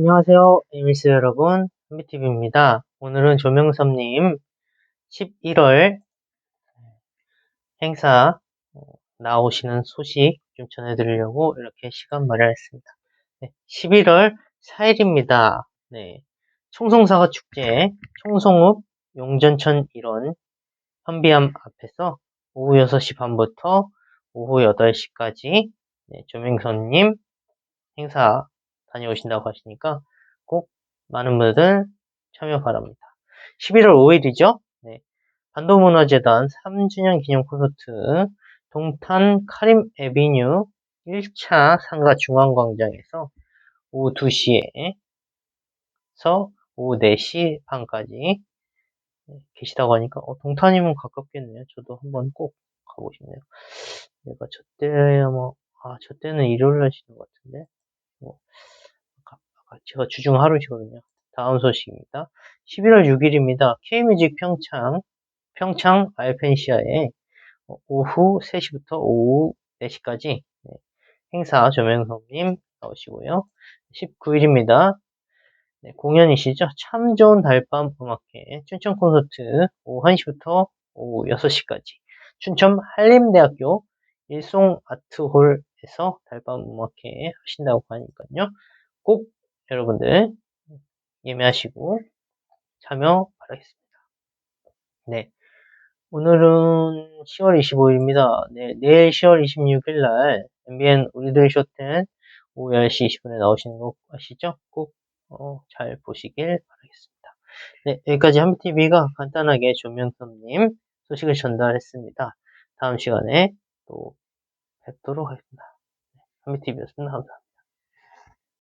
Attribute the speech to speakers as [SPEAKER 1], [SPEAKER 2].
[SPEAKER 1] 안녕하세요. 에미스 여러분. 한비TV입니다. 오늘은 조명섭님 11월 행사 어, 나오시는 소식 좀 전해드리려고 이렇게 시간 마련했습니다. 네, 11월 4일입니다. 네, 총성사과 축제 총성읍 용전천 일원 현비암 앞에서 오후 6시 반부터 오후 8시까지 네, 조명섭님 행사 다녀오신다고 하시니까 꼭 많은 분들 참여 바랍니다. 11월 5일이죠. 네. 반도문화재단 3주년 기념 콘서트 동탄 카림 에비뉴 1차 상가 중앙광장에서 오후 2시에서 오후 4시 반까지 계시다고 하니까 어, 동탄이면 가깝겠네요. 저도 한번 꼭 가고 싶네요. 내가 저 때, 뭐, 아, 저 때는 일요일 날 쉬는 것 같은데. 뭐, 제가 주중 하루시거든요. 다음 소식입니다. 11월 6일입니다. K뮤직 평창, 평창 알펜시아에 오후 3시부터 오후 4시까지 행사 조명성님 나오시고요. 19일입니다. 네, 공연이시죠? 참 좋은 달밤 음악회 춘천 콘서트 오후 1시부터 오후 6시까지 춘천 한림대학교 일송 아트홀에서 달밤 음악회 하신다고 하니까요. 꼭 여러분들 예매하시고 참여 바라겠습니다. 네. 오늘은 10월 25일입니다. 네, 내일 10월 26일 날 MBN 우리들 쇼텐 오후 10시 20분에 나오시는 거 아시죠? 꼭 어, 잘 보시길 바라겠습니다. 네, 여기까지 한비TV가 간단하게 조명섭님 소식을 전달했습니다. 다음 시간에 또 뵙도록 하겠습니다. 한비TV였습니다. 감사합니다.